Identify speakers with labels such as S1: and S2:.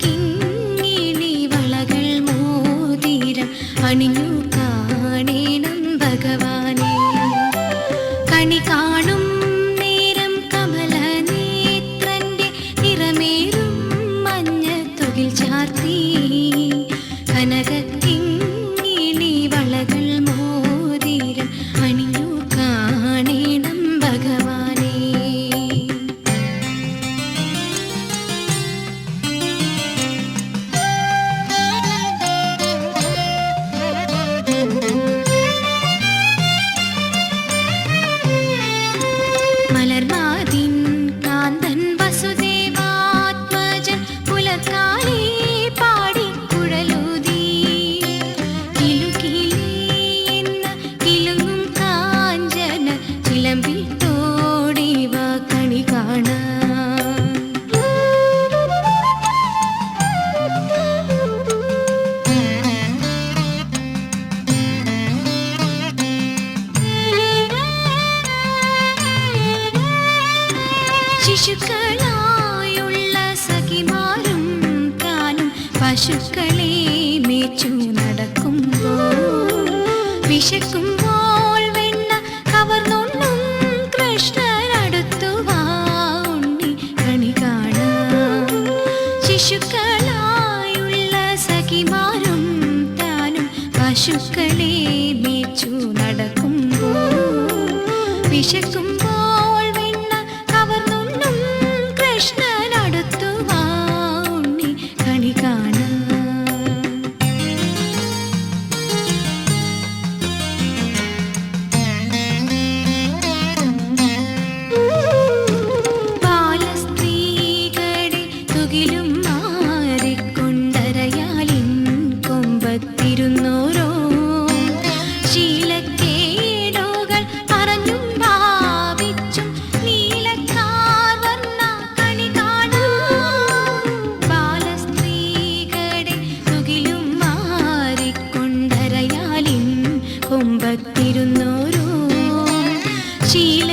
S1: കിങ്ങിണി അണിഞ്ഞു കാണേണം ഭഗവാനെ. കണി കാണും ശിശുക്കളായുള്ള സഖിമാരും താനും പശുക്കളെ മേച്ചു നടക്കുമ്പോൾ വിശക്കും വെണ്ണ കവർന്നൊന്നും കൃഷ്ണനടുത്തുവാണ്ണി ശിശുക്കളായുള്ള താനും മേച്ചു നടക്കുമ്പോൾ വിശക്കും കൊമ്പത്തിരുന്നോരോ ശീല